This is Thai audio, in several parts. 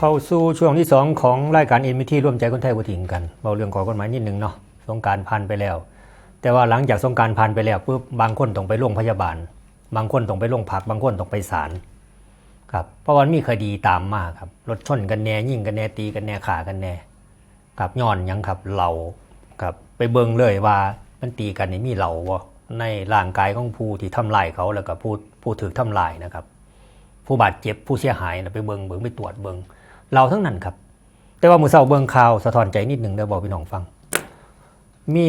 เข้าสู่ช่วงที่ 2 ของรายการอ็นมิที่ร่วมใจคนไทยบ่ทิ้งกันเบาเรื่องของกฎหมายนิดหนึ่งเนาะสงการผ่านไปแล้ว แต่ว่าหลังจากสงการผ่านไปแล้วปุ๊บบางคนต้องไปโรงพยาบาล บางคนต้องไปโรงพักบางคนต้องไปศาลครับเพราะว่ามีคดีตามมาครับรถชนกันแน่ยิ่งกันแน่ตีกันแน่ขากันแน่ครับย้อนยังครับเราครับไปเบิ่งเลยว่ามันตีกันนี่มีเหล่าบ่ในร่างกายของผู้ที่ทำลายเขาแล้วก็ผู้ผู้ถูกทำลายนะครับ ผู้บาดเจ็บผู้เสียหายนะไปเบิงเบิงไปตรวจเบิง เราทั้งนั้นครับ แต่ว่ามือเศร้าเบิงข่าวสะท้อนใจนิดหนึ่งเดี๋ยวบอกพี่น้องฟัง มี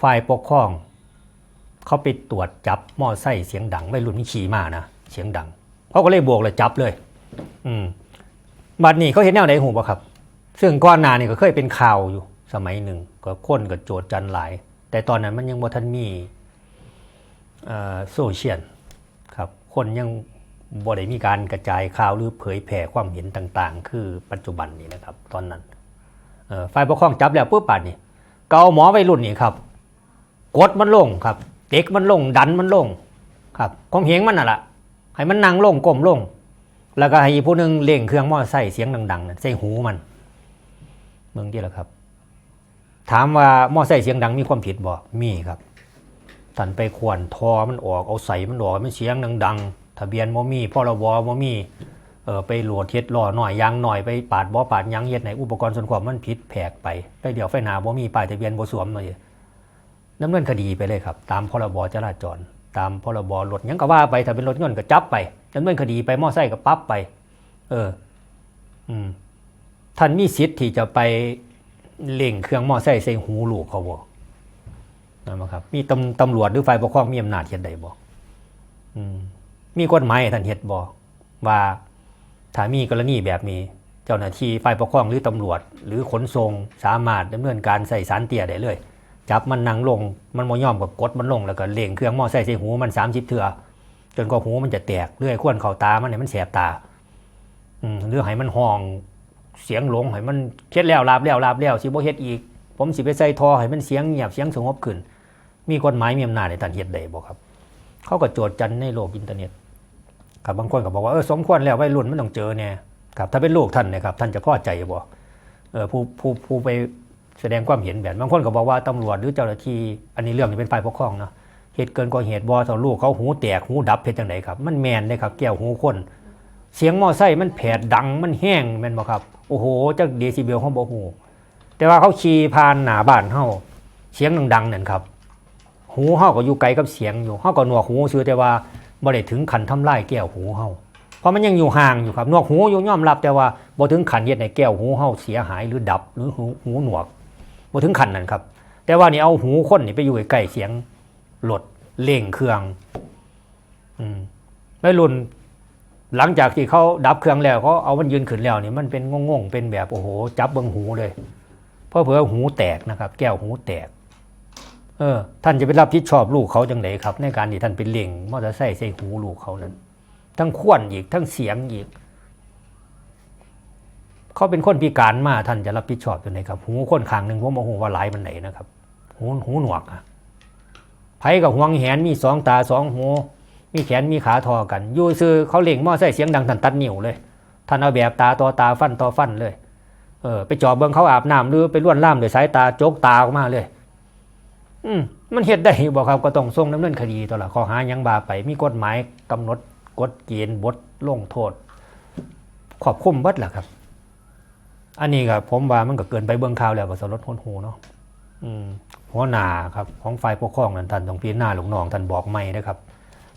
ฝ่ายปกครอง เขาไปตรวจจับมอไซค์เสียงดังไม่รุ่นนี่ขี่มานะเสียงดังเขาก็เลยโบกเลยจับเลย อืมบัดนี้เขาเห็นแนวไหนหูบ่ครับ ซึ่งก่อนนานี่ก็เคยเป็นข่าวอยู่สมัยหนึ่ง ก็คนก็โจดจันหลาย แต่ตอนนั้นมันยังบ่ทันมีโซเชียลครับ คนยัง บ่ได้มีการกระจายข่าวหรือเผยแผ่ความเห็นต่างๆ คือปัจจุบันนี้นะครับ ตอนนั้นฝ่ายปกครองจับแล้วปุ๊บป่านนี่ก็เอาหมอวัยรุ่นนี่ครับ กดมันลงครับ เด็กมันลงดันมันลงครับของเหงมันน่ะล่ะให้มันนั่งลงก้มลง แล้วก็ให้ผู้หนึงเล่งเครื่องมอไซค์เสียงดังๆนั่นใส่หูมันเมืองที่ละครับ ถามว่ามอไซค์เสียงดังมีความผิดบ่มีครับท่านไปขวนทอมันออกเอาใส่มันออกมันเสียงดังๆ ทะเบียนบ่มีพรบบ่มีเออไปโหลดเฮ็ดล้อหน่อยยางหน่อยไปปาดบ่ปาดยังเฮ็ดในอุปกรณ์ส่วนควบมันผิดแผกไปไปเดี๋ยวไฟหนาบ่มีป้ายทะเบียนบ่สวมเลยดำเนินคดีไปเลยครับ ตามพรบจราจร ตามพรบรถยังก็ว่าไปถ้าเป็นรถยนต์ก็จับไปดำเนินคดีไปมอไซค์ก็ปรับไป เออ อืมท่านมีสิทธิ์ที่จะไปเล่งเครื่องมอไซค์ใส่หูลูกเขาบ่นั่นบ่ครับ มีตำตำรวจหรือฝ่ายปกครองมีอำนาจเฮ็ดได้บ่อืม มีกฎหมายท่านเฮ็ดบ่ว่าถ้ามีกรณีแบบนี้ เจ้าหน้าที่ฝ่ายปกครองหรือตำรวจ หรือขนส่งสามารถดำเนินการใส่สารเตี้ยได้เลย จับมันนั่งลงมันบ่ยอมกับกดมันลงแล้วก็เล่งเครื่องมอไซค์ใส่หูมัน30เทื่อจนกว่าหูมันจะแตกเลื่อยข้วนเข้าตามันให้มันแสบตาอืมหรือให้มันห้องเสียงหลงให้มันเฮ็ดแล้วลาบแล้วลาบแล้วสิบ่เฮ็ดอีก ผมสิไปใส่ทอให้มันเสียงเงียบเสียงสงบขึ้น มีกฎหมายมีอำนาจในท่านเฮ็ดได้บ่ครับ เขาก็โจทย์จันในโลกอินเทอร์เน็ต ครับบางคนก็บอกว่าเออสมควรแล้ววัยรุ่นมันต้องเจอเนี่ยครับถ้าเป็นลูกท่านเนะครับท่านจะพอใจบ่เออผู้ผู้ผู้ไปแสดงความเห็นแบบบางคนก็บอกว่าตำรวจหรือเจ้าหน้าที่อันนี้เรื่องนี้เป็นฝ่ายปกครองเนาะเหตุเกินกว่าเหตุบ่ต่อลูกเขาหูแตกหูดับเพชรจังไดครับ มันแมนเลยครับแก้วหูคน เสียงมอไซค์มันแผดดังมันแห้งแมนบ่ครับโอ้โหจักเดซิเบลเขาบ่ฮู้แต่ว่าเขาขี่ผ่านหนาบ้านเฮาเสียงดังๆนั่นครับ หูเฮาก็อยู่ไกลกับเสียงอยู่เฮาก็หนวกหูซื่อแต่ว่า บ่ได้ถึงขันทำลายแก้วหูเฮาเพราะมันยังอยู่ห่างอยู่ครับหนวกหูอยู่ย่อมรับแต่ว่าบ่ถึงขันเฮ็ดให้แก้วหูเฮาเสียหายหรือดับหรือหูหูหนวกบ่ถึงขันนั่นครับ แต่ว่านี่เอาหูคนนี่ไปอยู่ใกล้เสียงรถเร่งเครื่องอืมไม่รุนหลังจากที่เขาดับเครื่องแล้วเขาเอามันยืนขึ้นแล้วนี่มันเป็นงงๆเป็นแบบโอ้โห จับเบิงหูเลยเพราะเผื่อหูแตกนะครับ แก้วหูแตก เออท่านจะไปรับผิดชอบลูกเขาจังไดครับ ในการที่ท่านเป็นเล่งมอเตอร์ไซค์ใส่หูลูกเขานั้น ทั้งขวนอีกทั้งเสียงอีก เขาเป็นคนพิการมาท่านจะรับผิดชอบยังไงครับ หูคนข้างหนึ่งผมโมโหว่าหลายมันไหนนะครับ หูหูหนวกอะไผกับห่วงแหนมีสองตาสองหูมีแขนมีขาทอกันอยู่ซื้อเขาเล่งมอไซค์เสียงดังท่านตัดนิ้วเลยท่านเอาแบบตาต่อตาฟันต่อฟันเลย เออไปจอบเบิ่งเขาอาบน้ำหรือไปล้วนล่ามด้วยสายตาโจกตาออกมาเลย อืมมันเฮ็ดได้บอกครับก็ต้องส่งดำเนินคดีตัวละข้อหายังบาไป มีกฎหมายกำหนดกฎเกณฑ์บทลงโทษ ขอบคุมบิดแหละครับ อันนี้ครับผมว่ามันก็เกินไปเบื้องข่าวแล้วก็สลดหดหูเนาะอืมหัวหน้าครับของฝ่ายปกครองนั่นท่านต้องพิจารณาหลูกน้องท่านบอกไม่นะครับ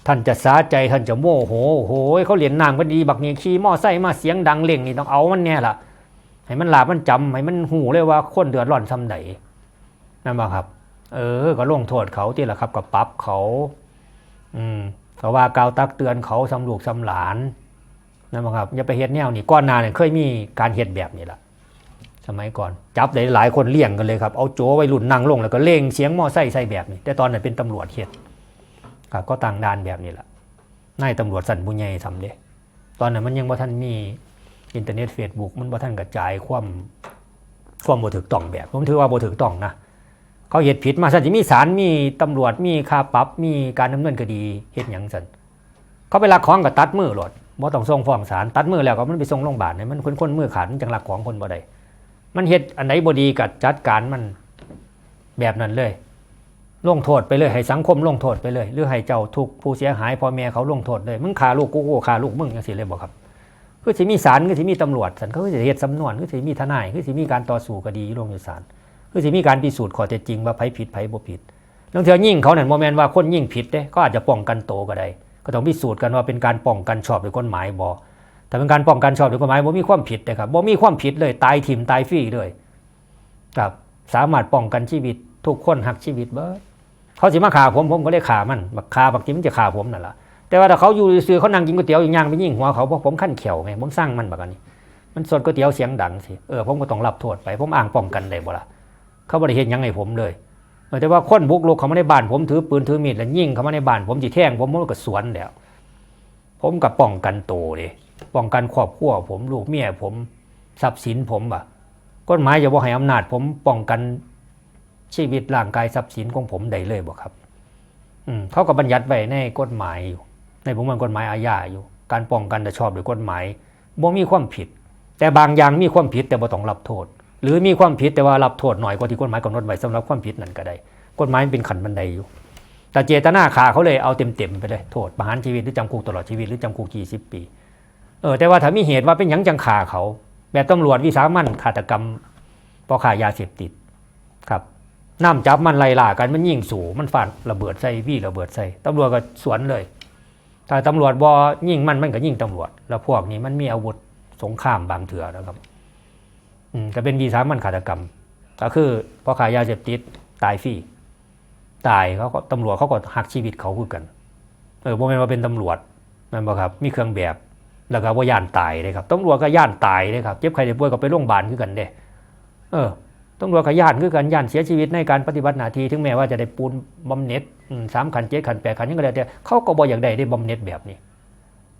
ท่านจะสาใจท่านจะโมโหโอ้โหเขาเรียนน้ำกันดีบักนี่ขี่มอไซค์มาเสียงดังเล่งนี่ต้องเอามันแน่ล่ะให้มันหลาบมันจำให้มันหูเลยว่าคนเดือดร้อนซ้ำไหนนั่นบ่ครับ เออ ก็ลงโทษเขาที่ละครับกับปรับเขา อืมก็ว่ากาวตักเตือนเขาสำลูกสำหลานนั่นบ่ครับอย่าไปเฮ็ดแนวนี่ก้อนนาเนี่ยเคยมีการเฮ็ดแบบนี้ละสมัยก่อนจับได้หลายคนเลี่ยงกันเลยครับเอาโจไว้รุ่นนั่งลงแล้วก็เล่งเสียงมอไซค์ใส่แบบนี้ แต่ตอนนั้นเป็นตำรวจเฮ็ดครับก็ต่างด่านแบบนี้แหละนายตำรวจสันบุญใหญ่ทำเด้ตอนนั้นมันยังบ่ท่านมีอินเทอร์เน็ตเฟซบุ๊กมันบ่ท่านกระจายความความบ่ถูกต้องแบบผมถือว่าบ่ถูกต้องนะ เขาเหตุผิดมาสันจะมีศาลมีตำรวจมีค่าปรับมีการดำเนินคดีเฮ็ดหยังสันเขาไปลักของกับตัดมือรถบ่ต้องส่งฟ้องศาลตัดมือแล้วก็มันไปส่งโรงพยาบาลเนี่ยมันคนคนมือขาดมันจังหลักของคนบ่ได้มันเฮ็ดอันไหนบ่ดีก็จัดการมันแบบนั้นเลยลงโทษไปเลยให้สังคมลงโทษไปเลย หรือให้เจ้าทุกผู้เสียหายพ่อแม่เขาลงโทษเลยมึงฆ่าลูกกูกูฆ่าลูกมึงจังซี่เลยบ่ครับคือสิมีศาลคือสิมีตำรวจสันเขาก็จะเฮ็ดสำนวนคือสิมีทนายคือสิมีการต่อสู้คดีลงอยู่ศาล คือสิมีการพิสูจน์ข้อเท็จจริงว่าไผผิดไผบ่ผิดลางเทื่อยิ่งเขานั่นบ่แม่นว่าคนยิ่งผิดเด้ก็อาจจะป้องกันโตก็ได้ก็ต้องพิสูจน์กันว่าเป็นการป้องกันชอบด้วยกฎหมายบ่แต่เป็นการป้องกันชอบด้วยกฎหมายบ่มีความผิดนะครับบ่มีความผิดเลยตายถิ่มตายฟรีเลยครับสามารถป้องกันชีวิตทุกคนหักชีวิตเบิดเขาสิมาฆ่าผมผมก็เลยฆ่ามันบักฆ่าบักจิมันจะฆ่าผมนั่นแหละแต่ว่าถ้าเขาอยู่ซื้อเขานั่งกินก๋วยเตี๋ยวอย่างย่างไปยิ่งหัวเขาเพราะผมขั้นเขียวไงผมสร้างมันบักอันนี้มันสดก๋วยเตี๋ยวเสียงดังสิเออผมก็ต้องรับโทษไปผมอ้างป้องกันได้บ่ล่ะ เขาบริเห็นยังไงผมเลยแต่ว่าคนบุกรุกเขามาในบ้านผมถือปืนถือมีดแล้วยิงเขามาในบ้านผมจีแท่งผมผมก็สวนแล้วผมกับป้องกันโตเลยป้องกันครอบครัวผมลูกเมียผมทรัพย์สินผมบ่ะกฎหมายจะบอกให้อำนาจ ผมป้องกันชีวิตร่างกายทรัพย์สินของผมได้เลยบ่ครับอืมเขาก็บัญญัติไว้ในกฎหมายอยู่ ในประมวลกฎหมายอาญาอยู่ การป้องกันแต่ชอบโดยกฎหมายบ่มีความผิด แต่บางอย่างมีความผิดแต่บ่ต้องรับโทษ หรือมีความผิดแต่ว่ารับโทษหน่อยกว่าที่กฎหมายกำหนดไว้สำหรับความผิดนั่นก็ได้ กฎหมายมันเป็นขันบันไดอยู่ แต่เจตนาฆ่าเขาเลยเอาเต็มๆไปเลยโทษประหารชีวิตหรือจำคุกตลอดชีวิตหรือจำคุกกี่สิบปีเออแต่ว่าถ้ามีเหตุว่าเป็นยังจังฆ่าเขา แบบตำรวจวิสามันฆาตกรรมเพราะขายาเสพติดครับน้ำจับมันไล่ล่ากันมันยิงสูมันฟาดระเบิดใส่วี่ระเบิดใส่ตำรวจก็สวนเลยถ้าตำรวจบอยิงมันมันก็ยิงตำรวจ แล้วพวกนี้มันมีอาวุธสงครามบางเถื่อนะครับ ก็เป็นวีสามันฆาตกรรม ก็คือพอขายยาเสพติดตายฟรีตายเขาก็ตำรวจเขาก็หักชีวิตเขาคือกันเออบ่แม่นว่าเป็นตำรวจแม่นบ่ครับมีเครื่องแบบแล้วก็ว่าย่านตายเลยครับตำรวจก็ย่านตายเลยครับเจ็บใครได้ป่วยก็ไปโรงพยาบาลคือกันเด้เออตำรวจก็ย่านคือกันย่านเสียชีวิตในการปฏิบัติหน้าที่ถึงแม้ว่าจะได้ปูนบำเหน็จสามขันเจ็ดขันแปดขันยังก็แล้วแต่เขาก็บ่อยากได้ได้บำเหน็จแบบนี้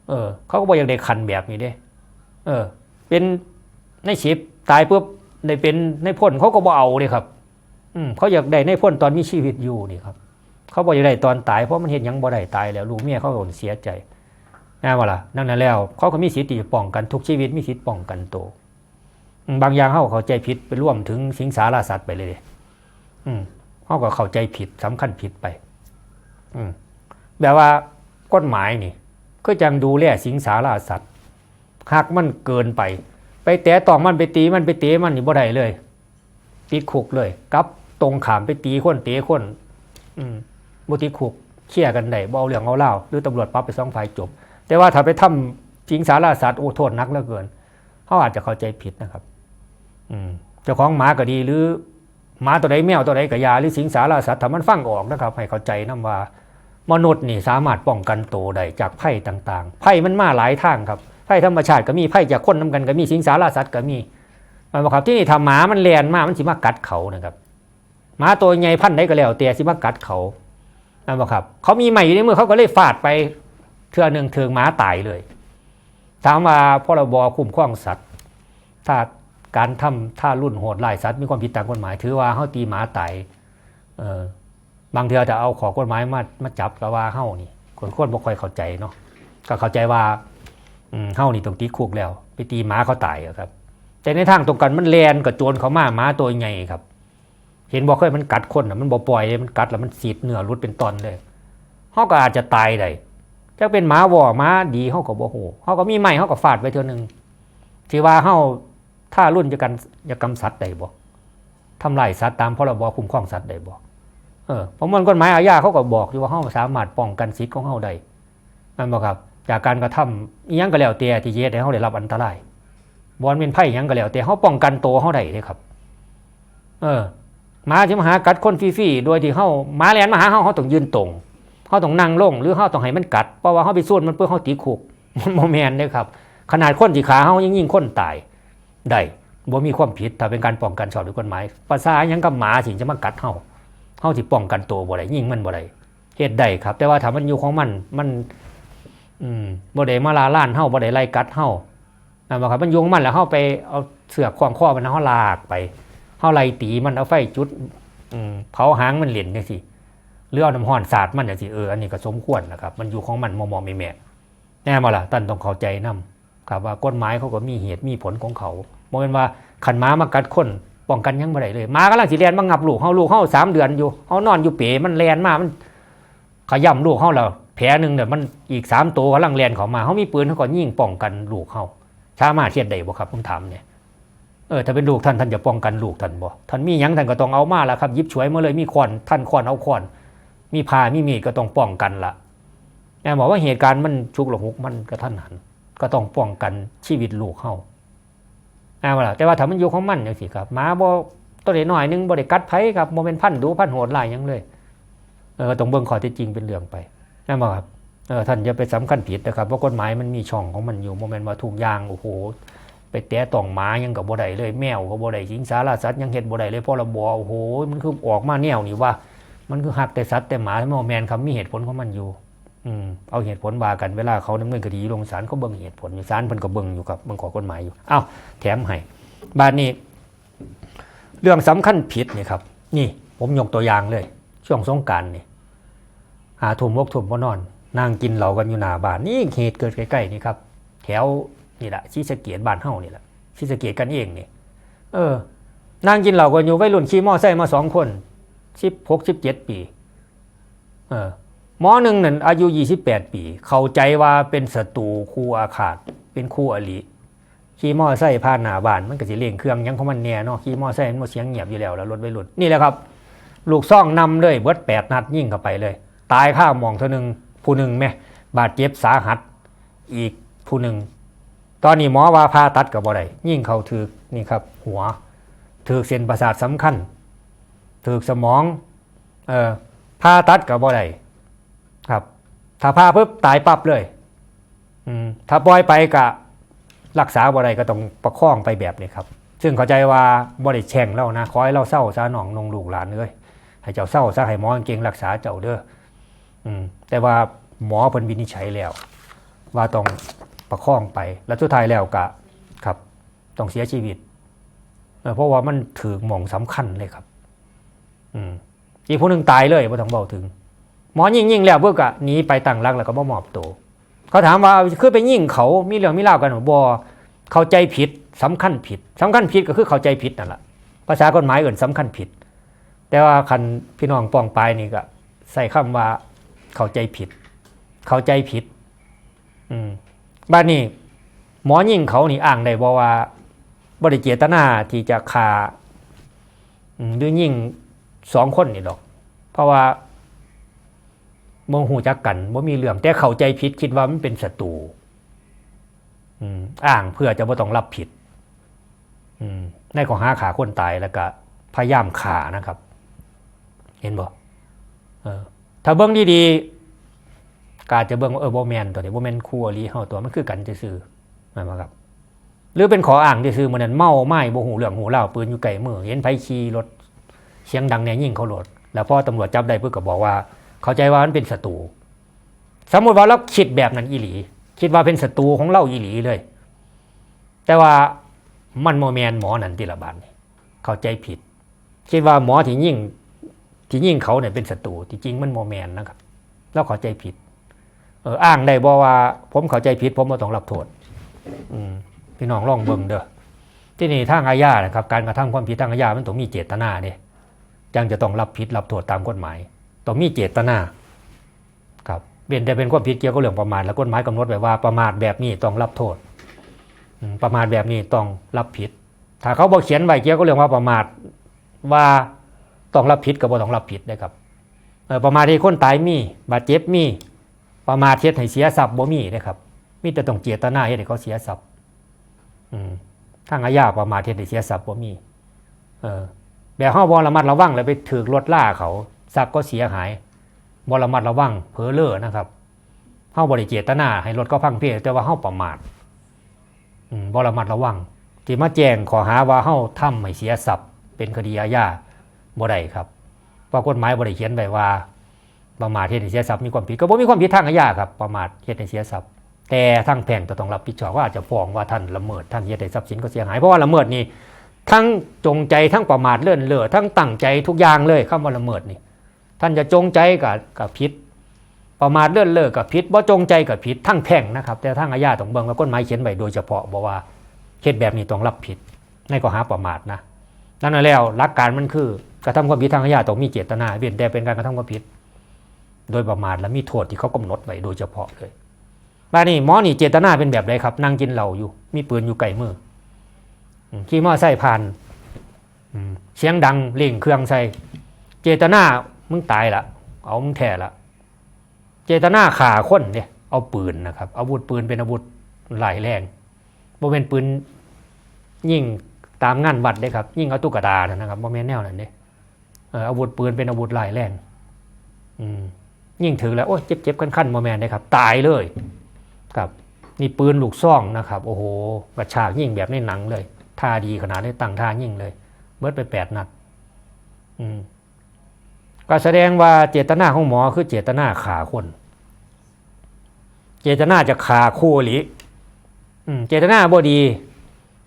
เออ เขาก็บ่อยากได้ขันแบบนี้เด้ เออ เป็นในชิป ตายปุ๊บได้เป็นในพ่นเขาก็บ่เอาเลยครับ อืมเขาอยากได้ในพ่นตอนมีชีวิตอยู่นี่ครับ เขาบ่อยากได้ตอนตายเพราะมันเห็นยังบ่ได้ตายแล้วลูกเมียเขาก็เสียใจแน่ว่าล่ะดังนั้นแล้ว เขาก็มีสิทธิ์ที่จะป้องกันทุกชีวิตมีสิทธิ์ป้องกันตัวบางอย่างเขาเข้าใจผิดไปร่วมถึงสิงสาราสัตว์ไปเลย อืมเขาก็เข้าใจผิดสำคัญผิดไป อืมแบบว่ากฎหมายนี่ ก็จังดูแลสิงสาราสัตว์หากมันเกินไป ไปแตะต้องมันไปตีมันไปเตะมันนี่บ่ได้เลย ติดคุกเลยกับตรงขามไปตีคนเตะคนอืมบ่ติดคุกเคลียร์กันได้บ่เอาเรื่องเอาเล่าหรือตำรวจปรับไปสองฝ่ายจบ แต่ว่าถ้าไปทำสิงสาราสัตว์โอ้โทษนักเหลือเกินเขาอาจจะเข้าใจผิดนะครับ อืมเจ้าของหมาก็ดีหรือหมาตัวใดแมวตัวใดก็อยาหรือสิงสาราสัตว์ถ้ามันฟังออกนะครับ ให้เข้าใจนํว่ามนุษย์นี่สามารถป้องกันตัวได้จากภัยต่างๆภัยมันมาหลายทางครับ ภัยธรรมชาติก็มีภัยจากคนนํกันก็มีสิงสาราสัตว์ก็มีมันบอกครับที่นี่ทำหมามันแลนมามันสิมากัดเขานะครับหมาตัวใหญ่พันธุ์ใดก็แล้วแต่สิมากัดเขานั่นบอกครับ เขามีใหม่อยู่ในมือเขาก็เลยฟาดไปเทือหนึ่งเทืองหมาตายเลยถามว่าพรบคุ้มครองสัตว์ ถ้าการทำถ้ารุ่นโหดไล่สัตว์มีความผิดตามกฎหมาย ถือว่าเขาตีหมาตายเออบางเทือจะเอาขอกฎหมายมามาจับกับว่าเฮ้านี่คนคนบ่ค่อยเข้าใจเนาะก็เข้าใจว่า เฮ้านี่ต้องตีคุกแล้ว ไปตีหมาเขาตายครับ แต่ในทางตรงกันมันแลนกับโจรเขามาหมาตัวใหญ่ครับ เห็นบอกเคยมันกัดคนอะมันบ่ปล่อยมันกัดแล้วมันสีดเนื้อรุดเป็นตอนเลยเขาก็อาจจะตายได้จะเป็นหมาวอหมาดีเขาก็บ่โหเขาก็มีไม้เขาก็ฟาดไปเท่านึงทีว่าเขาถ้ารุ่นจะกันจะกำสัตว์ได้บ่ทำลายสัตว์ตามพรบคุ้มครองสัตว์ได้บ่เออผมมันกฎหมายอาญาเขาก็บอกอยู่ว่าเขาสามารถป้องกันสิทธิ์ของเขาได้นั่นบอกครับ จากการกระทำอิหยังก็แล้วแต่ที่เฮ็ดให้เขาได้รับอันตรายบอลเป็นไพ่ยังก็แล้วแต่เขาป้องกันตัวเขาได้เลยครับ เออหมาจะมาหากัดคนฟรีๆโดยที่เขาหมาแลนมาหาเขาเขาต้องยืนตรงเขาต้องนั่งลงหรือเขาต้องให้มันกัดเพราะว่าเขาไปสู้มันเพื่อเขาตีคุกมันโมแมนเลยครับ ขนาดคนที่ขาเขายังยิงคนตายได้บ่มีความผิดถ้าเป็นการป้องกันชอบด้วยกฎหมายภาษายังกับหมาสิจะมากัดเขาเฮาสิป้องกันตัวบ่ได้ยิงมันบ่ได้เฮ็ดได้ครับ แต่ว่าถ้ามันอยู่ของมันมัน บ่ได้มาลาล้านเฮาบ่ได้ไล่กัดเฮานั่นบ่ครับมันยงมันแล้วเฮาไปเอาเสือกควางคอมันเฮาลากไปเฮาไล่ตีมันเอาไฟจุดอืมเผาหางมันเหรียญจังซี่หรือเอาน้ำร้อนสาดมันจังซี่เอออันนี้ก็สมควรนะครับ มันอยู่ของมันมอมๆแม่ๆแน่มาล่ะท่านต้องเข้าใจนํครับว่ากฎหมายเขาก็มีเหตุมีผลของเขาบ่แม่นว่าขันหม้ามากัดคนป้องกันยังบ่ได้เลยหมากำลังสิแล่นมางับลูกเฮาลูกเฮาสามเดือนอยู่เฮานอนอยู่เป๋มันแล่นมามันขย่ำลูกเฮาแล้ว ผลหนึ่งเนี่ยมันอีกสามตัวกำลังแลนข้ามาเฮามีปืนเฮาก็ยิงป้องกันลูกเฮาสามารถเทียดได้บ่ครับผมถามเนี่ยเออถ้าเป็นลูกท่านท่านจะป้องกันลูกท่านบ่ท่านมียังท่านก็ต้องเอามาละครับยิบฉวยมาเลยมีขวานท่านขวานเอาขวานมีพามีมีดก็ต้องป้องกันละแม่บอกว่าเหตุการณ์มันชุกหลงหุกมันกระทันหัน ก็ต้องป้องกันชีวิตลูกเขาแม่ว่าละแต่ว่าถ้ามันอยู่ของมันอย่างสิครับหมาบ่ตัวเล็กน้อยหนึงบ่ได้กัดไผครับโมเมนพันธุ์ดูพันธุ์โหดหลายยังเลยเออต้องเบิ่งข้อเท็จจริงเป็นเรื่องไป แม่บอกครับเออท่านอย่าไปสำคัญผิดนะครับว่ากฎหมายมันมีช่องของมันอยู่โมเมนว่าทุกอย่างโอ้โหไปแตะต้องหมายังกับบ่ได้เลยแมวก็บ่ได้สิงสารสัตว์ยังเฮ็ดบ่ได้เลยพราะระบโอ้โหมันคือออกมาแนวนี่ว่า มันคือหักแต่สัตว์แต่หมาไม่แมนครับมีเหตุผลของมันอยู่ อืมเอาเหตุผลว่ากันเวลาเขาดำเนินคดีลงศาลเขาเบิ่งเหตุผลอยู่ศาลเพิ่นก็เบิ่งอยู่กับเบิ่งขอกฎหมายอยู่อ้าวแถมให้บาดนี้ เรื่องสำคัญผิดนี่ครับ นี่ผมยกตัวอย่างเลย ช่วงสงการนี่ หาทุ่มวกทุ่มบ่นอน นั่งกินเหล้ากันอยู่หน้าบ้านนี่เหตุเกิดใกล้ๆนี่ครับ แถวนี่แหละชีสะเกียดบ้านเฮานี่แหละชีสะเกียดกันเองนี่ เออ นั่งกินเหล้ากันอยู่วัยรุ่นขี่มอไซค์มาสองคนสิบหกสิบเจ็ดปี เออหมอหนึ่งนั่นอายุ28ปี เข้าใจว่าเป็นศัตรูคู่อาฆาตเป็นคู่อริขี่มอไซค์ผ่านหน้าบ้านมันก็สิเร่งเครื่องยังของมันแน่เนาะขี่มอไซค์มันเสียงเงียบอยู่แล้วแล้วรถไปหลุดนี่แหละครับ ลูกซ่องนำเลยเบิดแปดนัดยิ่งเข้าไปเลย ตายข้าวมองเท่านึงผู้หนึ่งแม่บาดเจ็บสาหัสอีกผู้หนึ่งตอนนี้หมอว่าผ่าตัดกับบ่ได้ยิงเขาถือนี่ครับ หัวถือเส้นประสาทสำคัญถือสมองเอ่อผ่าตัดกับบ่ได้ครับ ถ้าพาปุ๊บตายปั๊บเลยอืมถ้าปล่อยไปกะรักษาบ่ได้ก็ต้องประคองไปแบบนี้ครับ ซึ่งเข้าใจว่าบ่ได้แช่งเรานะขอให้เราเศร้าซะหนองนงลูกหลานเลยให้เจ้าเศร้าซะให้หมอเก่งรักษาเจ้าเด้อ แต่ว่าหมอเพิ่นวินิจฉัยแล้ว ว่าต้องประคองไป แล้วสุดท้ายแล้วกะครับ ต้องเสียชีวิต เพราะว่ามันถือหม่องสำคัญเลยครับ อืมอีกผู้หนึ่งตายเลยบ่ต้องเบาถึง หมอยิ่งยิงแล้วเพื่อกะหนีไปตั้งรักแล้วก็บ่มอบตัวเขาถามว่าคือไปยิ่งเขามีเรื่องมีเล่ากันหรือบ่เข้าใจผิดสำคัญผิดสำคัญผิดก็คือเข้าใจผิดนั่นแหละภาษากฎหมายอื่นสำคัญผิด แต่ว่าคันพี่น้องปองปลายนี่ก็ใส่คำว่า เข้าใจผิด เข้าใจผิด อืมบ้านนี้หมอยิงเขานี่อ้างได้บ่ว่าบริเจตนาที่จะฆ่าอืมหรือยิงสองคนนี่ดอก เพราะว่าโมหูจักกันว่ามีเรื่องแต่เข้าใจผิดคิดว่ามันเป็นศัตรูอืมอ้างเพื่อจะบ่ต้องรับผิดอืมในข้อหาขาคนตายแล้วก็พยายามขานะครับ เห็นบ่เออ ถ้าเบิ่งดีๆกาจจะเบิ่งว่าเออบ่แมนตัวนี้บ่แมนคู่อริเฮาตัวมันคือกันซื่อๆนั่นบ่ครับ หรือเป็นขออ้างซื่อๆมื้อนั้นเมาไม้บ่หูเรื่องหูเล่าปืนอยู่ไกลมือเห็นไผขี่รถเสียงดังแน่ยิงเขาโลด แล้วพอตำรวจจับได้เพิ่นก็บอกว่า เข้าใจว่ามันเป็นศัตรูสมมติว่าเราคิดแบบนั้นอีหลี คิดว่าเป็นศัตรูของเราอีหลีเลย แต่ว่ามันโมแมนหมอนันติละบาทนี่เข้าใจผิด คิดว่าหมอที่ยิ่ง ที่ยิ่งเขาเนี่ยเป็นศัตรูที่จริงมันโมแมนนะครับเราเข้าใจผิด เอออ้างได้บอกว่า ผมเข้าใจผิด ผมมาต้องรับโทษอืมพี่น้องลองเบิ่งเด้อที่นี่ทางอาญานะครับ การกระทำความผิดทางอาญามันต้องมีเจตนาเนี่ยจังจะต้องรับผิดรับโทษตามกฎหมายต้องมีเจตนาครับเป็นแต่เป็นความผิดเกี่ยวกับเรื่องประมาทและกฎหมายกำหนดไว้ว่าประมาทแบบนี้ต้องรับโทษประมาทแบบนี้ต้องรับผิด ถ้าเขาบอกเขียนไว้เกี่ยวกับเรื่องว่าประมาทว่า ต้องรับผิดกับบ่ต้องรับผิดนะครับเออประมาทที่คนตายมี บาดเจ็บมี ประมาทเฮ็ดให้เสียทรัพย์บ่มีนะครับ มีแต่ต้องเจตนาเฮ็ดให้เขาเสียทรัพย์อืมทางอาญาประมาทเฮ็ดให้เสียทรัพย์บ่มีเออแบบเฮาบ่ระมัดระวังแล้วไปถือรถล่าเขาทรัพย์ก็เสียหายบ่ระมัดระวังเผลอเล่อนะครับเฮาบ่ได้เจตนา ให้รถก็พังเพี้ยแต่ว่าเฮาประมาทบ่ระมัดระวังที่มาแจ้งขอหาว่าเฮาทำให้เสียทรัพย์เป็นคดีอาญา บ่ได้ครับเพราะกฎหมายบ่ได้เขียนไว้ว่า ประมาทเฮ็ดให้เสียทรัพย์มีความผิดก็บ่มีความผิดทางอาญาครับประมาทเฮ็ดให้เสียทรัพย์ แต่ทางแพ่งจะต้องรับผิดชอบว่าอาจจะฟ้องว่าท่านละเมิดท่านเฮ็ดให้ทรัพย์สินก็เสียหายเพราะว่าละเมิดนี่ทั้งจงใจทั้งประมาทเลื่อนเล่อทั้งตั้งใจทุกอย่างเลยคำว่าละเมิดนี่ ท่านจะจงใจกับกับพิษประมาทเลื่อนเลิกกับผิดบ่จงใจกับผิดทั้งแพ่งนะครับ แต่ทั้งอาญาต้องเบิ่งว่ากฎหมายเขียนไว้โดยเฉพาะบอกว่าเฮ็ดแบบนี้ต้องรับผิดในข้อหาประมาทนะนั่นนแล้วหลักการมันคือ กระทำความผิดทางอาญาต้องมีเจตนาเว้นแต่เป็นการกระทำความผิด โดยประมาทและมีโทษที่เขากำหนดไว้โดยเฉพาะเลยบ้านนี้หมอนี่เจตนาเป็นแบบใดครับนั่งกินเหล้าอยู่ มีปืนอยู่ไกลมืออืมขี่มอไซค์ผ่านเสียงดังเร่งเครื่องใส่เจตนามึงตายละเอามึงแท้ละเจตนาฆ่าคนเนี่ยเอาปืนนะครับ อาวุธปืนเป็นอาวุธหลายแรงบ่เป็นปืนยิงตามงานวัดเด้ครับ ยิงเอาตุ๊กตานะครับบ่แม่นแนวนั้นเด้เออาวุธปืนเป็นอาวุธหลายแรงยิ่งถึงแล้วโอ้ยเจ็บเจ็บกันขั้นๆบ่แมนเด้ครับ ตายเลยครับนี่ปืนลูกซ่องนะครับ โอ้โหกระชากยิ่งแบบในหนังเลยท่าดีขนาดได้ตั้งท่ายิ่งเลยเบิดไปแปดนัดอืมก็แสดงว่าเจตนาของหมอคือเจตนาฆ่าคน เจตนาจะฆ่าคู่อริอืมเจตนาบ่ดี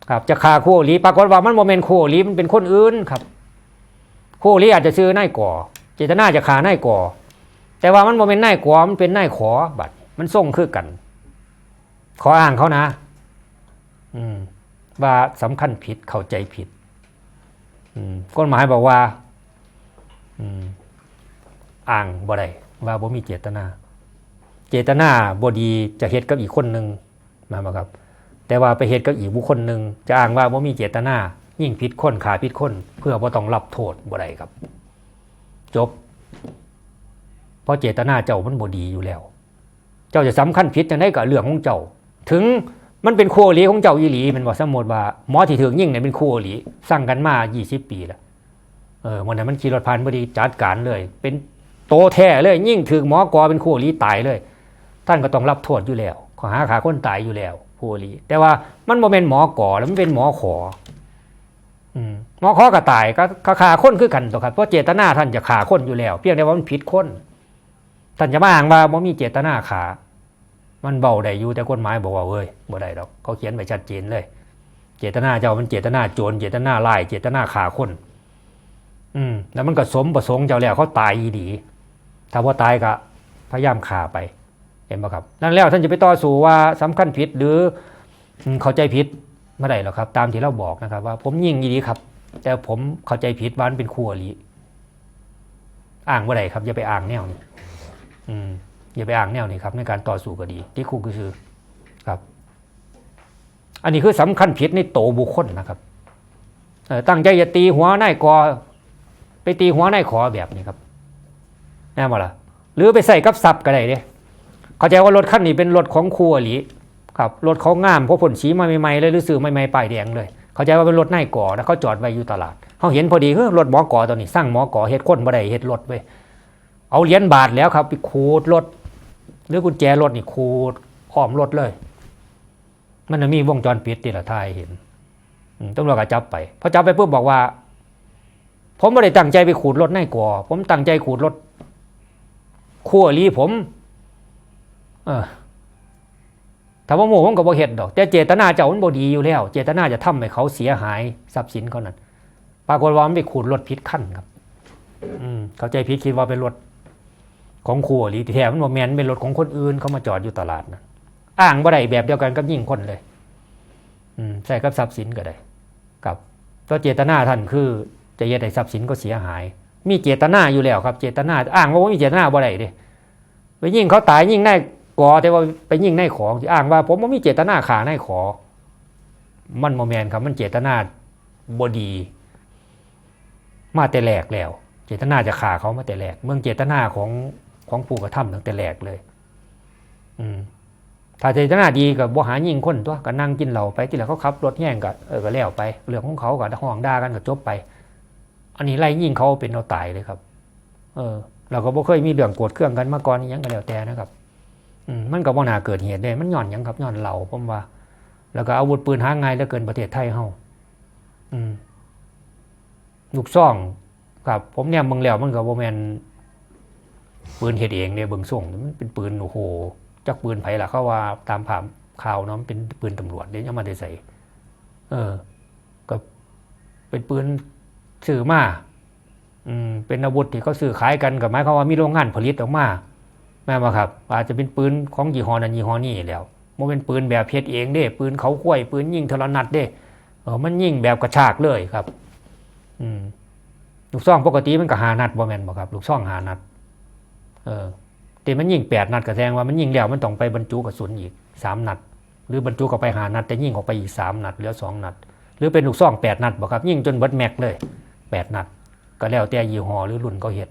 ครับจะฆ่าคู่อริปรากฏว่ามันโมเมนคู่อริมันเป็นคนอื่นครับ คู่อริอาจจะซื้อนายก่อเจตนาจะฆ่านายก่อแต่ว่ามันโมเมนนายก่อมันเป็นนายขอบัดมันส่งคือกัน ขออ้างเขานะ อืม ว่าสำคัญผิดเข้าใจผิด อืมกฎหมายบอกว่า อืมอ้างบ่ได้ว่าบ่มีเจตนา เจตนาบ่ดีจะเฮ็ดกับอีกคนหนึ่งมาบ่ครับ แต่ว่าไปเฮ็ดกับอีกบุคคลหนึ่งจะอ้างว่าบ่มีเจตนา ยิ่งผิดคนขาผิดคนเพื่อบ่าต้องรับโทษบ่ได้ครับ จบ เพราะเจตนาเจ้ามันบ่ดีอยู่แล้ว เจ้าจะสำคัญผิดจังได๋ก็เรื่องของเจ้า ถึงมันเป็นคู่อริของเจ้าอีหลีมันบ่สมมติว่าหมอที่ถูกยิงเนี่ยเป็นคู่อริสั่งกันมา20 ปีแล้วเออวันนั้นมันขี่รถผ่านพอดีจัดการเลย เป็นโตแท้เลยยิ่งถือหมอกอเป็นคู่อริตายเลย ท่านก็ต้องรับโทษอยู่แล้วข้อหาขาคนตายอยู่แล้วคู่อริแต่ว่ามันบ่เป็นหมอกอแล้วมันเป็นหมอขออืม หมอขอก็ตายก็ก็ฆ่าคนคือกันตัวครับเพราะเจตนาท่านจะฆ่าคนอยู่แล้ว เพียงแต่ว่ามันผิดคนท่านจะมาอ้างว่าบ่มีเจตนาฆ่ามันเบาได้อยู่แต่กฎหมายบอกว่าเว้ยบ่ได้ดอกเขาเขียนไว้ชัดเจนเลย เจตนาเจ้ามันเจตนาโจรเจตนาไล่เจตนาฆ่าคน อืมแล้วมันก็สมประสงค์เจ้าแล้วเขาตายอีดี ถ้าว่าตายก็พยายามฆ่าไป เห็นไหมครับ นั่นแล้วท่านจะไปต่อสู้ว่าสำคัญผิดหรือเข้าใจผิด ไม่ได้หรอกครับ ตามที่เราบอกนะครับ ว่าผมยิงอีดีครับ แต่ผมเข้าใจผิดว่ามันเป็นคู่อริอ้างว่าไรครับ อย่าไปอ้างแนวนี้อืมอย่าไปอ้างแนวนี้ครับ ในการต่อสู้ก็ดี ที่คู่คือครับ อันนี้คือสำคัญผิดในโตบุคคลนะครับตั้งใจจะตีหัวนายกอ ไปตีหัวนายขอแบบนี้ครับแน่มาละหรือไปใส่กับซับก็ได้เด้เข้าใจว่ารถคันนี้เป็นรถของครูอหลี ครับรถเขางามเพราะผลสีมาใหม่ๆเลยหรือซื้อใหม่ๆป้ายแดงเลย เขาใจว่าเป็นรถนายก่อนะเขาจอดไว้อยู่ตลาดเขาเห็นพอดีเฮ้ยรถหมอก่อตัวนี้สร้างหมอก่อเฮ็ดคนบ่ได้เฮ็ดรถไว้ยเอาเหรียญบาทแล้วครับไปขูดรถหรือกุญแจรถนี่ขูดอ้อมรถเลย มันมีวงจรปิดที่ละทายเห็นอืมตำรวจก็จับไปพอจับไปปุ๊บบอกว่า ผมไม่ได้ตั้งใจไปขูดรถนายก่อผมตั้งใจขูดรถขั้วรีผม เออ ถ้าว่าโมผมก็บ่เห็ดดอก แต่เจตนาเจ้ามันบ่ดีอยู่แล้ว เจตนาจะทำให้เขาเสียหายทรัพย์สินเขานั้นปรากฏว่ามันไปขูดรถผิดขั้นครับ อืมเข้าใจผิดคิดว่าเป็นรถของครัวหรือแถมมันบ่แม่นเป็นรถของคนอื่นเขามาจอดอยู่ตลาดนะอ้างบ่ได้แบบเดียวกันกับยิ่งคนเลย อืมใส่กับทรัพย์สินก็ได้กับตัวเจตนาท่านคือจะเฮ็ดให้ทรัพย์สินก็เสียหาย มีเจตนาอยู่แล้วครับ เจตนาอ้างว่ามีเจตนาบ่ได้เด้ไปยิงเขาตายยิงนาย ก่อแต่ว่าไปยิงนายของที่อ้างว่า ผมบ่มีเจตนาฆ่านายขอ มันบ่แมนครับมันเจตนาบดี มาแต่แรกแล้ว เจตนาจะฆ่าเขามาแต่แรกเมืองเจตนาของของผู้กระทำตั้งแต่แรกเลย อืมถ้าเจตนาดีกับบ่หายิงคนตัวก็นั่งกินเหล้าไปที่แล้วเขาขับรถแย่งก็เออก็แล้วไปเรื่องของเขาก็ห้องด่ากันก็จบไป อันนี้ไล่ยิงเขาเป็นเอาตายเลยครับ เออ เราก็บ่เคยมีเรื่องโกรธเครื่องกันมาก่อนยังก็แล้วแต่นะครับ มันก็บ่น่าเกิดเหตุเลยมันย้อนยังครับย้อนเหล้าผมว่า แล้วก็อาวุธปืนหาง่ายเหลือเกินประเทศไทยเฮาอืมลูกซ่องครับ ผมเนี่ยมึงแล้วมันก็บ่แม่นปืนเฮ็ดเองเนี่ยเบิ่งส่งมันเป็นปืนโอ้โหจักปืนไผล่ะเขาว่าตามผ่ามข่าวเนาะเป็นปืนตำรวจเดี๋ยวยังมาได้ใส่เออก็เป็นปืนซื้อมาอืมเป็นอาวุธที่เขาซื้อขายกันกับหมายควาว่ามีโรงงานผลิตออกมา แม่นบ่ครับ อาจจะเป็นปืนของยี่ห้อนั้นยี่ห้อนี้แล้วมันเป็นปืนแบบเพชรเองเด้ ปืนเขาควยปืนยิงทรนัดเด้เออมันยิงแบบกระชากเลยครับ อืมลูกซ่องปกติมันก็หานัดบ่แมนบ่ครับ ลูกซ่องหานัด เออแต่มันยิงแปดนัดก็แสดงว่ามันยิงแล้วมันต้องไปบรรจุกระสุนอีกสามนัด หรือบรรจุเข้าไปหานัด แต่ยิงออกไปอีกสามนัดเหลือสองนัด หรือเป็นลูกซ่องแปดนัดบ่ครับ ยิงจนเบิดแม็กเลยแปดนัด ก็แล้วแต่ยี่ห้อหรือรุ่นเขาเฮ็ด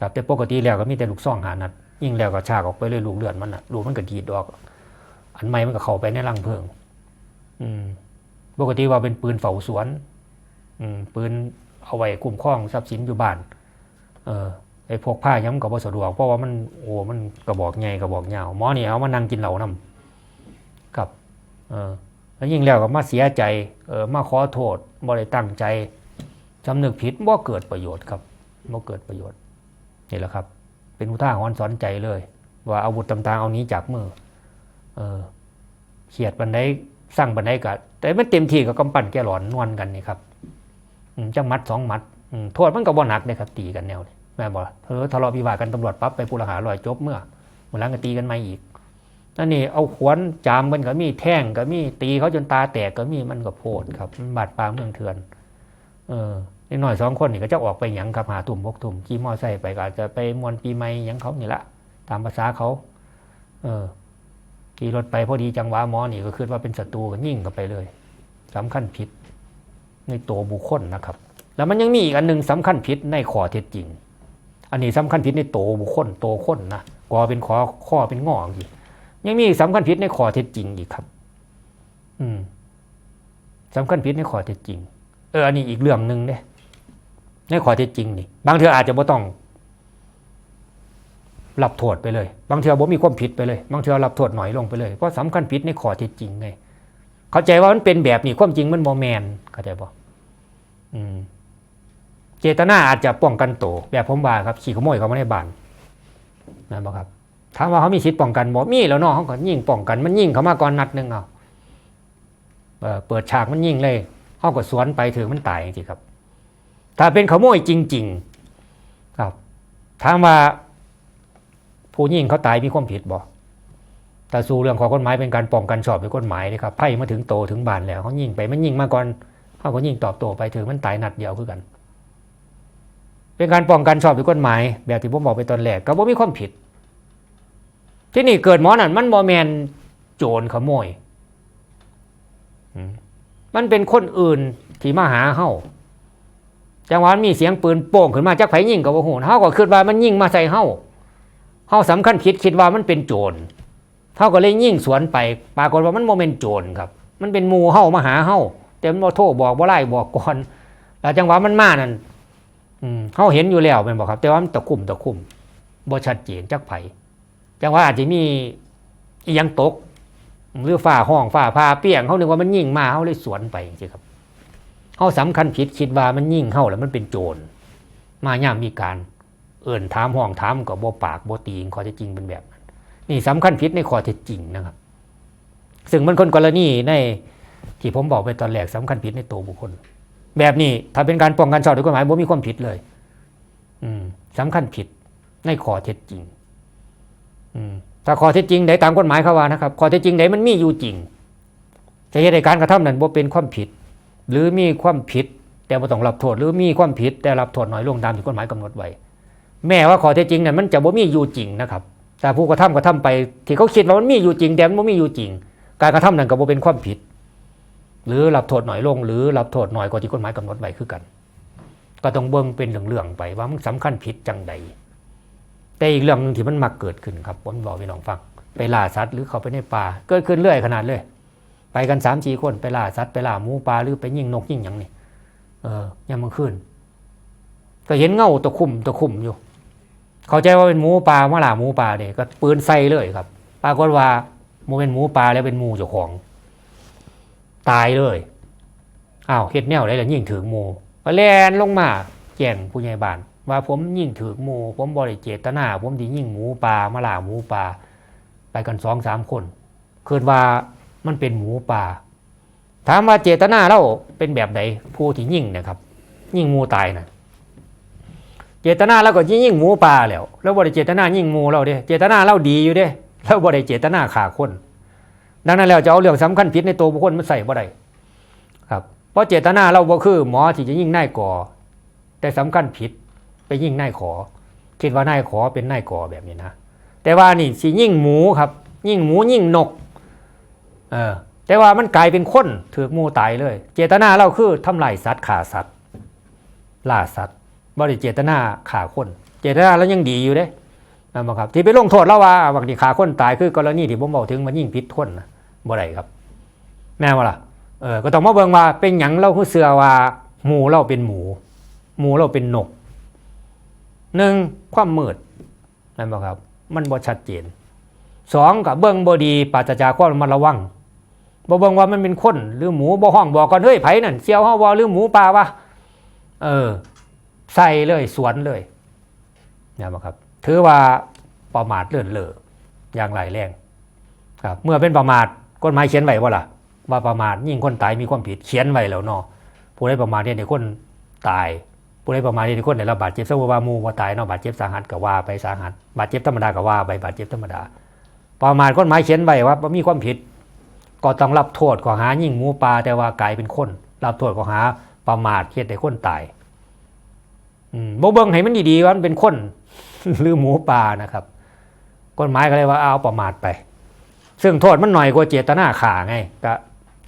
ครับแต่ปกติแล้วก็มีแต่ลูกซ่องหานัด ยิงแล้วก็ชากออกไปเลยลูกเลือดมันน่ะลูกมันก็ดีดออก อันใหม่มันก็เข้าไปในรังเพลิง อืมปกติว่าเป็นปืนเฝ้าสวน อืมปืนเอาไว้คุ้มครองทรัพย์สินอยู่บ้าน เออไอ้พวกผ้าย้ำกับสะดวกเพราะว่ามันโอ้มันกระบอกใหญ่กระบอกยาวหมอนี่เอามานั่งกินเหล้านำครับ เออแล้วยิ่งแล้วก็มาเสียใจ เออมาขอโทษบ่ได้ตั้งใจสำนึกผิดบ่เกิดประโยชน์ครับบ่เกิดประโยชน์นี่แหละครับ เป็นอุทาหรณ์สอนใจเลย ว่าอาวุธต่างๆเอานี้จากมือเออเขียดบันไดสร้างบันไดกัแต่ไม่เต็มที่กับกำปั้นแกหลอนนวลกันนี่ครับจังมัดสองมัดโทษมันก็บ่หนักเลยครับตีกันแนวนี่แม่บอกเออทะเลาะวิวาทกันตำรวจปั๊บไปผู้ละหาลอยจบเมื่อวันหลังก็ตีกันมาอีกนั่นนี่เอาขวานจามกันก็มีแท่งก็มีตีเขาจนตาแตกก็มีมันก็โพดครับบาดปาเมืองเถื่อน เออ นิดหน่อยสองคนนี่ก็จะออกไปหยังครับหาตุ่มพกตุ่มขี่มอไซค์ไปก็อาจจะไปมวนปีใหม่หยังเขานี่ละตามภาษาเขา เออขี่รถไปพอดีจังหวะมอนี่ก็คือว่าเป็นศัตรูก็ยิ่งกันไปเลยสำคัญผิด ในตัวบุคคลนะครับ แล้วมันยังมีอีกอันหนึ่งสำคัญผิดในข้อเท็จจริง อันนี้สำคัญผิดในตัวบุคคลตัวคนนะกอเป็นขอข้อเป็นงออีกยังมีสำคัญผิดในข้อเท็จจริงอีกครับ อืมสำคัญผิดในข้อเท็จจริง เอออันนี้อีกเรื่องหนึ่งเนี่ย ในข้อเท็จจริงนี่ บางเทืออาจจะไม่ต้องรับโทษไปเลย บางเทือบ่มีความผิดไปเลย บางเทือรับโทษหน่อยลงไปเลย เพราะสำคัญผิดในข้อเท็จจริงไง เข้าใจว่ามันเป็นแบบนี้ความจริงมันโมแมนเข้าใจบ่เจตนาอาจจะป้องกันโตแบบผมว่าครับ ขี่ขโมยเขาไมาในบ้านนั่นบ่ครับถามว่าเขามีสิทธิ์ป้องกันบ่มีแล้วนาะเขาก็ยิงป้องกัน มันยิงเขามาก่อนนัดหนึงเอาเปิดฉากมันยิงเลยเขาก็สวนไปถึงมันตายจริงครับ ถ้าเป็นขโมยจริง ๆ ครับถามว่าผู้ยิงเขาตายมีความผิดบ่แต่สู่เรื่องของกฎหมายเป็นการป้องกันชอบด้วยกฎหมายนะครับไพ่มาถึงโตถึงบานแล้วเขายิงไปมันยิงมาก่อนเขาก็ยิงตอบโต้ไปถึงมันตายนัดเดียวคือกัน เป็นการป้องกันชอบด้วยกฎหมาย แบบที่ผมบอกไปตอนแรกก็บ่มีความผิด ที่นี่เกิดหมอนั่นมันบ่แมนโจรขโมยมมันเป็นคนอื่นที่มาหาเฮา จังหวะมีเสียงปืนโป่งขึ้นมาจากไผยิงกับว่าโหเฮาก็คิดว่ามันยิงมาใส่เฮาเฮาสำคัญผิดคิดว่ามันเป็นโจรเฮาก็เลยยิงสวนไป ปรากฏว่ามันโมเมนโจรครับ มันเป็นมูเฮามาหาเฮาแต่มันบ่โทรบอกบ่ไล่บอกก่อนแล้วจังหวะมันมานั่นเฮาเห็นอยู่แล้วแม่นบ่ครับ แต่ว่ามันตะคุ่มตะคุ่มบ่ชัดเจนจักไผจังหวะอาจจะมีอียังตกหรือฝ้าห้องฝ้าพาเปียงเฮานึกว่ามันยิงมาเฮาเลยสวนไปจังซี่ครับ เฮาสำคัญผิดคิดว่ามันยิ่งเฮาแล้วมันเป็นโจรมาย่ามมีการเอิ่นถามห้องถามกับบ่ปากบ่ตีงข้อเท็จจริงเป็นแบบนั้นนี่สำคัญผิดในข้อเท็จจริงนะครับ ซึ่งมันคนกรณีในที่ผมบอกไปตอนแรกสำคัญผิดในตัวบุคคล แบบนี้ถ้าเป็นการป้องกันชอบด้วยกฎหมายบ่มีความผิดเลย อืมสำคัญผิดในข้อเท็จจริง อืมถ้าข้อเท็จจริงใดตามกฎหมายเขาว่านะครับข้อเท็จจริงใดมันมีอยู่จริงจะเหตุใดการกระทำนั้นบ่เป็นความผิด หรือมีความผิด แต่บ่ต้องรับโทษหรือมีความผิดแต่รับโทษน้อยลงตามที่กฎหมายกำหนดไว้แม้ว่าข้อเท็จจริงเนี่ยมันจะบ่มีอยู่จริงนะครับ แต่ผู้กระทำกระทำไป ที่เขาคิดว่ามันมีอยู่จริงแต่มันบ่มีอยู่จริง การกระทำนั้นก็บ่เป็นความผิด หรือรับโทษหน่อยลง หรือรับโทษหน่อยกว่าที่กฎหมายกำหนดไว้คือกัน ก็ต้องเบิ่งเป็นเรื่องๆไปว่ามันสำคัญผิดจังใดแต่อีกเรื่องหนึงที่มันมักเกิดขึ้นครับผมบอกพี่น้องฟังไปล่าสัตว์หรือเขาไปในป่าเกิดขึ้นเรื่อยขนาดเลย ไปกันสามสี่คนไปล่าสัตว์ไปล่าหมูปลาหรือไปยิงนกยิงหยังนี่เออยามมันขึ้นก็เห็นเงาตะคุ่มตะคุ่มอยู่ เข้าใจว่าเป็นหมูป่ามาล่าหมูป่าเนี่ยก็ปืนใส่เลยครับปรากฏว่าโมเป็นหมูป่าแล้วเป็นหมูเจ้าของ ตายเลยอ้าวเฮ็ดแนวได้แล้วยิ่งถือหมูก็แลนลงมาแจ้งผู้ใหญ่บ้านว่าผมยิ่งถือหมูผมบริเจตนา ผมที่ยิ่งหมูป่ามาล่าหมูป่าไปกันสองสามคนคิดว่า มันเป็นหมูป่า ถามว่าเจตนาเราเป็นแบบไหนผู้ที่ยิ่งนะครับ ยิ่งหมูตายนะเจตนาเราก็ยิ่งหมูป่าแล้วแล้วบ่ได้เจตนายิ่งหมูเราเด้เจตนาเราดีอยู่เด้แล้วบ่ได้เจตนาฆ่าคน ดังนั้นแล้วจะเอาเรื่องสำคัญผิดในตัวบุคคลมาใส่บ่ได้ครับเพราะเจตนาเราบ่คือ หมอที่จะยิ่งนายก่อ แต่สำคัญผิดไปยิ่งนายขอ คิดว่านายขอเป็นนายก่อแบบนี้นะแต่ว่านี่สิยิ่งหมูครับ ยิ่งหมูยิ่งนก เออแต่ว่ามันกลายเป็นคนถือมูตายเลย เจตนาเราคือทำลายสัตว์ฆ่าสัตว์ล่าสัตว์บริเจตนาฆ่าคน เจตนาเรายังดีอยู่เด้นั่นบ่ครับที่ไปลงโทษเราว่าบางทีฆ่าคนตายคือกรณีที่ผมบอกถึงมันยิ่งพิษคนนะบ่ได้ครับ แม่ว่าล่ะเออก็ต้องมาเบิ่งว่าเป็นหยังเราคือเสือว่าหมูเราเป็นหมู หมูเราเป็นนกหนึ่งความมืดนั่นบ่ครับ มันบ่ชัดเจนสองกับเบิ่งบ่ดีปราศจากความระมัดระวัง บ่เบิ่งว่ามันเป็นคนหรือหมูบ่ห้องบอกก่อนเฮ้ยไผนั่นเสี่ยวเฮาบ่หรือหมูป่าวะเออ ใส่เลยสวนเลยเนี่ยบ่ครับ ถือว่าประมาทเลื่อนเล่ออย่างไรแรงครับเมื่อเป็นประมาทกฎหมายเขียนไว้บ่ล่ะ ว่าประมาทยิ่งคนตายมีความผิดเขียนไว้แล้วเนาะผู้ใดประมาทเนี่ยในคนตายผู้ใดประมาทเนี่ยในคนได้รับบาดเจ็บสมมติว่ามูว่าตายเนาะบาดเจ็บสาหัสก็ว่าไปสาหัสบาดเจ็บธรรมดาก็ว่าไปบาดเจ็บธรรมดา ประมาทกฎหมายเขียนไว้ว่ามีความผิด ก็ต้องรับโทษข้อหายิ่งหมูปลาแต่ว่ากลายเป็นคน รับโทษข้อหาประมาทเฮ็ดให้คนตายอืมบ่เบิ่งให้มันดีๆว่ามันเป็นคนหรือหมูป่านะครับกฎหมายก็เลยว่าเอาประมาทไป ซึ่งโทษมันหน่อยกว่าเจตนาฆ่าไงก็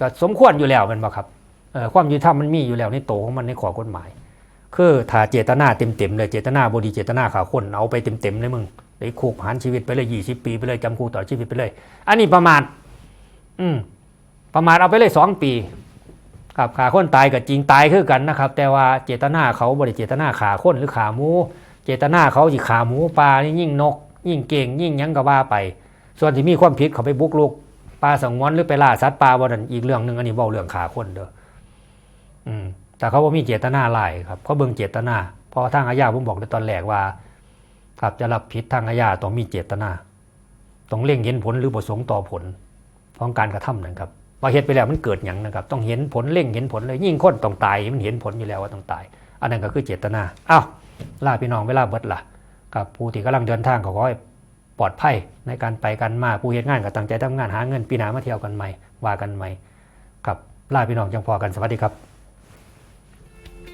ก็สมควรอยู่แล้วมันบ่ครับเอ่อความยุติธรรมมันมีอยู่แล้วในโตของมันในข้อกฎหมาย คือถ้าเจตนาเต็มๆเลยเจตนาบดีเจตนาฆ่าคนเอาไปเต็มๆเลยมึงได้คุกหารชีวิตไปเลย20ปีไปเลยจำคุกต่อชีวิตไปเลย อันนี้ประมาท อืมประมาทเอาไปเลยสองปีครับฆ่าคนตายกับจริงตายคือกันนะครับ แต่ว่าเจตนาเขาบริเจตนาฆ่าคนหรือฆ่าหมู เจตนาเขาสิขาหมูปลานี่ยิ่งนก ยิ่งเก่ง ยิ่งยังก็ว่าไป ส่วนที่มีความผิดเขาไปบุกลุกปลาสังวนหรือไปล่าสัตว์ป่าวันนั้นอีกเรื่องหนึ่งอันนี้เว้าเรื่องขาคนเด้ออืมแต่เขาบ่มีเจตนาลายครับเขาเบิ่งเจตนาเพราะทางอาญาผมบอกในตอนแรกว่าครับจะรับผิดทางอาญาต้องมีเจตนาต้องเล่งเห็นผลหรือประสงค์ต่อผล ของการกระทำนะครับว่าเหตุไปแล้วมันเกิดอย่างนะครับ ต้องเห็นผลเร่งเห็นผลเลยยิ่งคนต้องตายมันเห็นผลอยู่แล้วว่าต้องตาย อันนั้นก็คือเจตนาอ้าวลาพี่น้องเวลาเบิดล่ะกับผู้ที่กำลังเดินทางก็ขอให้ปลอดภัยในการไปกันมาผู้เฮ็ดงานกับตั้งใจทำงานหาเงินปีหน้ามาเที่ยวกันใหม่ว่ากันใหม่กับลาพี่น้องจังพอกันสวัสดีครับ